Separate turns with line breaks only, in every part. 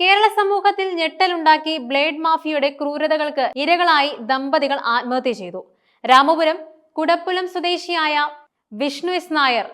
കേരള സമൂഹത്തിൽ ഞെട്ടലുണ്ടാക്കി ബ്ലേഡ് മാഫിയയുടെ ക്രൂരതകൾക്ക് ഇരകളായി ദമ്പതികൾ ആത്മഹത്യ ചെയ്തു. രാമപുരം കുടപ്പുലം സ്വദേശിയായ വിഷ്ണു എസ് നായർ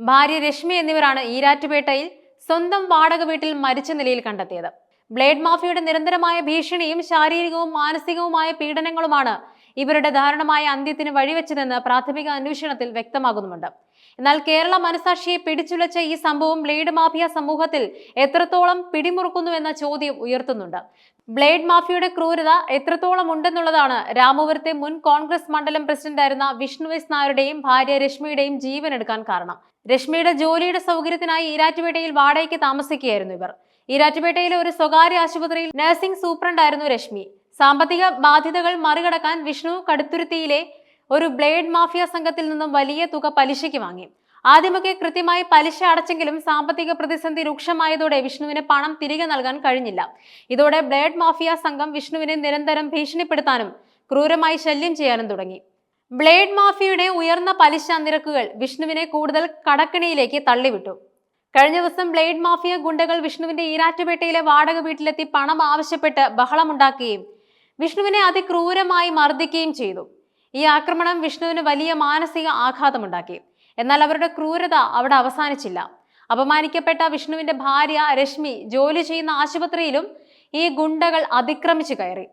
ഭാര്യ രശ്മി എന്നിവരാണ് ഈരാറ്റുപേട്ടയിൽ സ്വന്തം വാടക വീട്ടിൽ മരിച്ച നിലയിൽ കണ്ടെത്തിയത്. ബ്ലേഡ് മാഫിയയുടെ നിരന്തരമായ ഭീഷണിയും ശാരീരികവും മാനസികവുമായ പീഡനങ്ങളുമാണ് ഇവരുടെ ദാരുണമായ അന്ത്യത്തിന് വഴിവെച്ചതെന്ന് പ്രാഥമിക അന്വേഷണത്തിൽ വ്യക്തമാകുന്നുമുണ്ട്. എന്നാൽ കേരള മനസാക്ഷിയെ പിടിച്ചുലച്ച ഈ സംഭവം ബ്ലേഡ് മാഫിയ സമൂഹത്തിൽ എത്രത്തോളം പിടിമുറുക്കുന്നു എന്ന ചോദ്യം ഉയർത്തുന്നുണ്ട്. ബ്ലേഡ് മാഫിയയുടെ ക്രൂരത എത്രത്തോളം ഉണ്ടെന്നുള്ളതാണ് രാമപുരത്തെ മുൻ കോൺഗ്രസ് മണ്ഡലം പ്രസിഡന്റായിരുന്ന വിഷ്ണു എസ് നായരുടെയും ഭാര്യ രശ്മിയുടെയും ജീവൻ എടുക്കാൻ കാരണം. രശ്മിയുടെ ജോലിയുടെ സൗകര്യത്തിനായി ഈരാറ്റുപേട്ടയിൽ വാടകയ്ക്ക് താമസിക്കുകയായിരുന്നു ഇവർ. ഈരാറ്റുപേട്ടയിലെ ഒരു സ്വകാര്യ ആശുപത്രിയിൽ നഴ്സിംഗ് സൂപ്രണ്ടായിരുന്നു രശ്മി. സാമ്പത്തിക ബാധ്യതകൾ മറികടക്കാൻ വിഷ്ണു കടുത്തുരുത്തിയിലെ ഒരു ബ്ലേഡ് മാഫിയ സംഘത്തിൽ നിന്നും വലിയ തുക പലിശയ്ക്ക് വാങ്ങി. ആദ്യമൊക്കെ കൃത്യമായി പലിശ അടച്ചെങ്കിലും സാമ്പത്തിക പ്രതിസന്ധി രൂക്ഷമായതോടെ വിഷ്ണുവിന് പണം തിരികെ നൽകാൻ കഴിഞ്ഞില്ല. ഇതോടെ ബ്ലേഡ് മാഫിയ സംഘം വിഷ്ണുവിനെ നിരന്തരം ഭീഷണിപ്പെടുത്താനും ക്രൂരമായി ശല്യം ചെയ്യാനും തുടങ്ങി. ബ്ലേഡ് മാഫിയയുടെ ഉയർന്ന പലിശ നിരക്കുകൾ വിഷ്ണുവിനെ കൂടുതൽ കടക്കിണിയിലേക്ക് തള്ളിവിട്ടു. കഴിഞ്ഞ ദിവസം ബ്ലേഡ് മാഫിയ ഗുണ്ടകൾ വിഷ്ണുവിന്റെ ഈരാറ്റുപേട്ടയിലെ വാടക വീട്ടിലെത്തി പണം ആവശ്യപ്പെട്ട് ബഹളമുണ്ടാക്കുകയും വിഷ്ണുവിനെ അതിക്രൂരമായി മർദ്ദിക്കുകയും ചെയ്തു. ഈ ആക്രമണം വിഷ്ണുവിന് വലിയ മാനസിക ആഘാതമുണ്ടാക്കി. എന്നാൽ അവരുടെ ക്രൂരത അവിടെ അവസാനിച്ചില്ല. അപമാനിക്കപ്പെട്ട വിഷ്ണുവിന്റെ ഭാര്യ രശ്മി ജോലി ചെയ്യുന്ന ആശുപത്രിയിലും ഈ ഗുണ്ടകൾ അതിക്രമിച്ചു കയറി.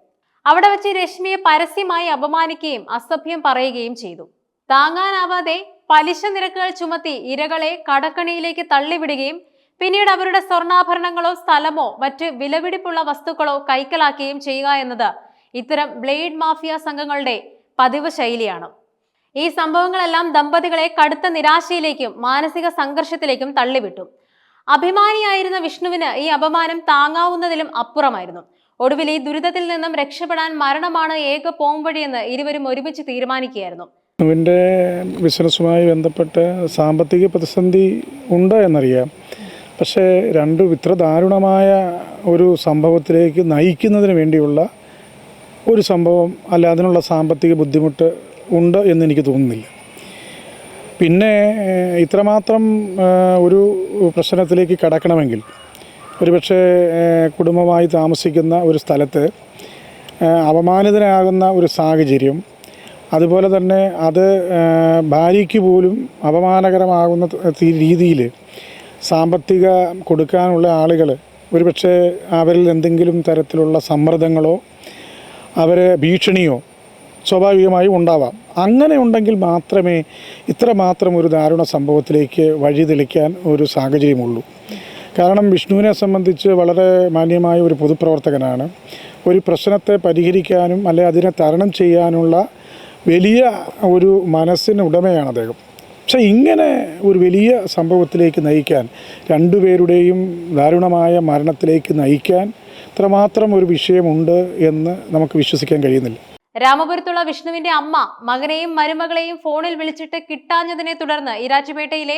അവിടെ വെച്ച് രശ്മിയെ പരസ്യമായി അപമാനിക്കുകയും അസഭ്യം പറയുകയും ചെയ്തു. താങ്ങാനാവാതെ പലിശ നിരക്കുകൾ ചുമത്തി ഇരകളെ കടക്കണിയിലേക്ക് തള്ളിവിടുകയും പിന്നീട് അവരുടെ സ്വർണാഭരണങ്ങളോ സ്ഥലമോ മറ്റ് വിലപിടിപ്പുള്ള വസ്തുക്കളോ കൈക്കലാക്കുകയും ചെയ്യുക എന്നത് ഇത്തരം ബ്ലേഡ് മാഫിയ സംഘങ്ങളുടെ പതിവ് ശൈലിയാണ്. ഈ സംഭവങ്ങളെല്ലാം ദമ്പതികളെ കടുത്ത നിരാശയിലേക്കും മാനസിക സംഘർഷത്തിലേക്കും തള്ളിവിട്ടു. അഭിമാനിയായിരുന്ന വിഷ്ണുവിന് ഈ അപമാനം താങ്ങാവുന്നതിലും അപ്പുറമായിരുന്നു. ഒടുവിൽ ഈ ദുരിതത്തിൽ നിന്നും രക്ഷപ്പെടാൻ മരണമാണ് ഏക പോംവഴിയെന്ന് ഇരുവരും ഒരുമിച്ച് തീരുമാനിക്കുകയായിരുന്നു.
വിഷ്ണുവിന്റെ ബിസിനസ്സുമായി ബന്ധപ്പെട്ട് സാമ്പത്തിക പ്രതിസന്ധി ഉണ്ട് എന്നറിയാം. പക്ഷേ രണ്ടും ഇത്ര ദാരുണമായ ഒരു സംഭവത്തിലേക്ക് നയിക്കുന്നതിന് വേണ്ടിയുള്ള ഒരു സംഭവം അല്ല അതിനുള്ള സാമ്പത്തിക ബുദ്ധിമുട്ട് ഉണ്ട് എന്ന് എനിക്ക് തോന്നുന്നില്ല. പിന്നെ ഇത്രമാത്രം ഒരു പ്രശ്നത്തിലേക്ക് കടക്കണമെങ്കിൽ ഒരുപക്ഷെ കുടുംബമായി താമസിക്കുന്ന ഒരു സ്ഥലത്ത് അപമാനിതനാകുന്ന ഒരു സാഹചര്യം അതുപോലെ തന്നെ അത് ഭാര്യയ്ക്ക് പോലും അപമാനകരമാകുന്ന രീതിയിൽ സാമ്പത്തിക കൊടുക്കാനുള്ള ആളുകൾ ഒരുപക്ഷെ അവരിൽ എന്തെങ്കിലും തരത്തിലുള്ള സമ്മർദ്ദങ്ങളോ അവരെ ഭീഷണിയോ സ്വാഭാവികമായും ഉണ്ടാവാം. അങ്ങനെ ഉണ്ടെങ്കിൽ മാത്രമേ ഇത്രമാത്രം ഒരു ദാരുണ സംഭവത്തിലേക്ക് വഴിതെളിക്കാൻ ഒരു സാഹചര്യമുള്ളൂ. കാരണം വിഷ്ണുവിനെ സംബന്ധിച്ച് വളരെ മാന്യമായ ഒരു പൊതുപ്രവർത്തകനാണ്. ഒരു പ്രശ്നത്തെ പരിഹരിക്കാനും അല്ലെ അതിനെ തരണം ചെയ്യാനുള്ള വലിയ ഒരു മനസ്സിന് ഉടമയാണ് അദ്ദേഹം. പക്ഷേ ഇങ്ങനെ ഒരു വലിയ സംഭവത്തിലേക്ക് നയിക്കാൻ രണ്ടുപേരുടെയും ദാരുണമായ മരണത്തിലേക്ക് നയിക്കാൻ ഇത്രമാത്രം ഒരു വിഷയമുണ്ട് എന്ന് നമുക്ക് വിശ്വസിക്കാൻ കഴിയുന്നില്ല.
രാമപുരത്തുള്ള വിഷ്ണുവിന്റെ അമ്മ മകനെയും മരുമകളെയും ഫോണിൽ വിളിച്ചിട്ട് കിട്ടാഞ്ഞതിനെ തുടർന്ന് ഇരാറ്റുപേട്ടയിലെ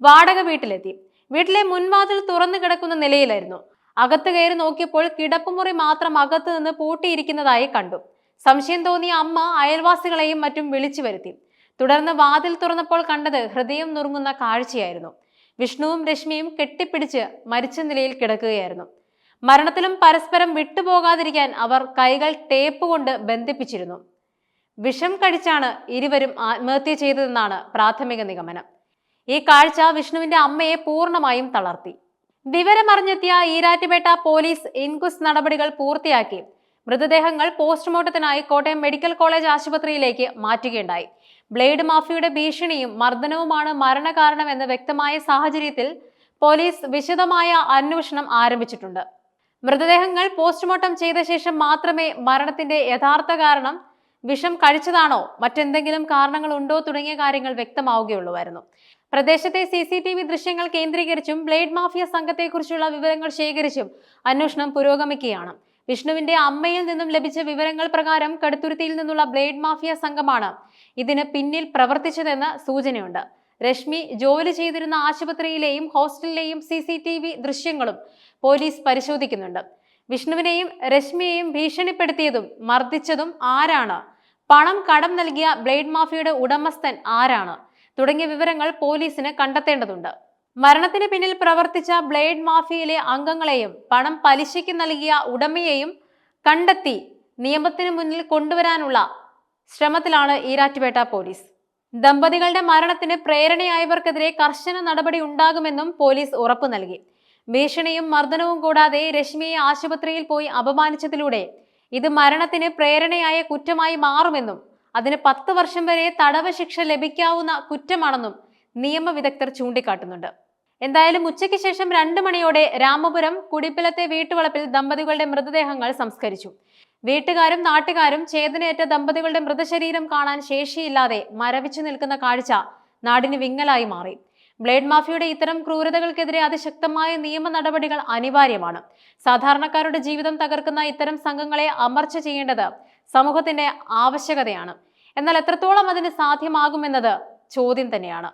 വാടക വീട്ടിലെത്തി. വീട്ടിലെ മുൻവാതിൽ തുറന്നു കിടക്കുന്ന നിലയിലായിരുന്നു. അകത്ത് കയറി നോക്കിയപ്പോൾ കിടപ്പുമുറി മാത്രം അകത്ത് നിന്ന് പൂട്ടിയിരിക്കുന്നതായി കണ്ടു. സംശയം തോന്നിയ അമ്മ അയൽവാസികളെയും മറ്റും വിളിച്ചു വരുത്തി. തുടർന്ന് വാതിൽ തുറന്നപ്പോൾ കണ്ടത് ഹൃദയം നുറുങ്ങുന്ന കാഴ്ചയായിരുന്നു. വിഷ്ണുവും രശ്മിയും കെട്ടിപ്പിടിച്ച് മരിച്ച നിലയിൽ കിടക്കുകയായിരുന്നു. മരണത്തിലും പരസ്പരം വിട്ടുപോകാതിരിക്കാൻ അവർ കൈകൾ ടേപ്പ് കൊണ്ട് ബന്ധിപ്പിച്ചിരുന്നു. വിഷം കഴിച്ചാണ് ഇരുവരും ആത്മഹത്യ ചെയ്തതെന്നാണ് പ്രാഥമിക നിഗമനം. ഈ കാഴ്ച വിഷ്ണുവിന്റെ അമ്മയെ പൂർണമായും തളർത്തി. വിവരമറിഞ്ഞെത്തിയ ഈരാറ്റുപേട്ട പോലീസ് ഇൻക്വസ്റ്റ് നടപടികൾ പൂർത്തിയാക്കി. മൃതദേഹങ്ങൾ പോസ്റ്റ്മോർട്ടത്തിനായി കോട്ടയം മെഡിക്കൽ കോളേജ് ആശുപത്രിയിലേക്ക് മാറ്റുകയുണ്ടായി. ബ്ലേഡ് മാഫിയുടെ ഭീഷണിയും മർദ്ദനവുമാണ് മരണകാരണമെന്ന് വ്യക്തമായ സാഹചര്യത്തിൽ പോലീസ് വിശദമായ അന്വേഷണം ആരംഭിച്ചിട്ടുണ്ട്. മൃതദേഹങ്ങൾ പോസ്റ്റ്മോർട്ടം ചെയ്ത ശേഷം മാത്രമേ മരണത്തിന്റെ യഥാർത്ഥ കാരണം വിഷം കഴിച്ചതാണോ മറ്റെന്തെങ്കിലും കാരണങ്ങൾ ഉണ്ടോ തുടങ്ങിയ കാര്യങ്ങൾ വ്യക്തമാവുകയുള്ളൂവായിരുന്നു. പ്രദേശത്തെ സി സി ടി വി ദൃശ്യങ്ങൾ കേന്ദ്രീകരിച്ചും ബ്ലേഡ് മാഫിയ സംഘത്തെക്കുറിച്ചുള്ള വിവരങ്ങൾ ശേഖരിച്ചും അന്വേഷണം പുരോഗമിക്കുകയാണ്. വിഷ്ണുവിന്റെ അമ്മയിൽ നിന്നും ലഭിച്ച വിവരങ്ങൾ പ്രകാരം കടുത്തുരുത്തിയിൽ നിന്നുള്ള ബ്ലേഡ് മാഫിയ സംഘമാണ് ഇതിന് പിന്നിൽ പ്രവർത്തിച്ചതെന്ന് സൂചനയുണ്ട്. രശ്മി ജോലി ചെയ്തിരുന്ന ആശുപത്രിയിലെയും ഹോസ്റ്റലിലെയും സി സി ടി വി ദൃശ്യങ്ങളും പോലീസ് പരിശോധിക്കുന്നുണ്ട്. വിഷ്ണുവിനെയും രശ്മിയെയും ഭീഷണിപ്പെടുത്തിയതും മർദ്ദിച്ചതും ആരാണ്? പണം കടം നൽകിയ ബ്ലേഡ് മാഫിയയുടെ ഉടമസ്ഥൻ ആരാണ്? തുടങ്ങിയ വിവരങ്ങൾ പോലീസിന് കണ്ടെത്തേണ്ടതുണ്ട്. മരണത്തിന് പിന്നിൽ പ്രവർത്തിച്ച ബ്ലേഡ് മാഫിയയിലെ അംഗങ്ങളെയും പണം പലിശയ്ക്ക് നൽകിയ ഉടമയെയും കണ്ടെത്തി നിയമത്തിന് മുന്നിൽ കൊണ്ടുവരാനുള്ള ശ്രമത്തിലാണ് ഈരാറ്റുപേട്ട പോലീസ്. ദമ്പതികളുടെ മരണത്തിന് പ്രേരണയായവർക്കെതിരെ കർശന നടപടി ഉണ്ടാകുമെന്നും പോലീസ് ഉറപ്പു നൽകി. ഭീഷണിയും മർദ്ദനവും കൂടാതെ രശ്മിയെ ആശുപത്രിയിൽ പോയി അപമാനിച്ചതിലൂടെ ഇത് മരണത്തിന് പ്രേരണയായ കുറ്റമായി മാറുമെന്നും അതിന് പത്ത് വർഷം വരെ തടവ് ശിക്ഷ ലഭിക്കാവുന്ന കുറ്റമാണെന്നും നിയമവിദഗ്ധർ ചൂണ്ടിക്കാട്ടുന്നുണ്ട്. എന്തായാലും ഉച്ചയ്ക്ക് ശേഷം രണ്ട് മണിയോടെ രാമപുരം കുടിപ്പിലത്തെ വീട്ടുവളപ്പിൽ ദമ്പതികളുടെ മൃതദേഹങ്ങൾ സംസ്കരിച്ചു. വീട്ടുകാരും നാട്ടുകാരും ചേതനയേറ്റ ദമ്പതികളുടെ മൃതശരീരം കാണാൻ ശേഷിയില്ലാതെ മരവിച്ചു നിൽക്കുന്ന കാഴ്ച നാടിന് വിങ്ങലായി മാറി. ബ്ലേഡ് മാഫിയുടെ ഇത്തരം ക്രൂരതകൾക്കെതിരെ അതിശക്തമായ നിയമ നടപടികൾ അനിവാര്യമാണ്. സാധാരണക്കാരുടെ ജീവിതം തകർക്കുന്ന ഇത്തരം സംഘങ്ങളെ അമർച്ച ചെയ്യേണ്ടത് സമൂഹത്തിന്റെ ആവശ്യകതയാണ്. എന്നാൽ എത്രത്തോളം അതിന് സാധ്യമാകുമെന്നത് ചോദ്യം തന്നെയാണ്.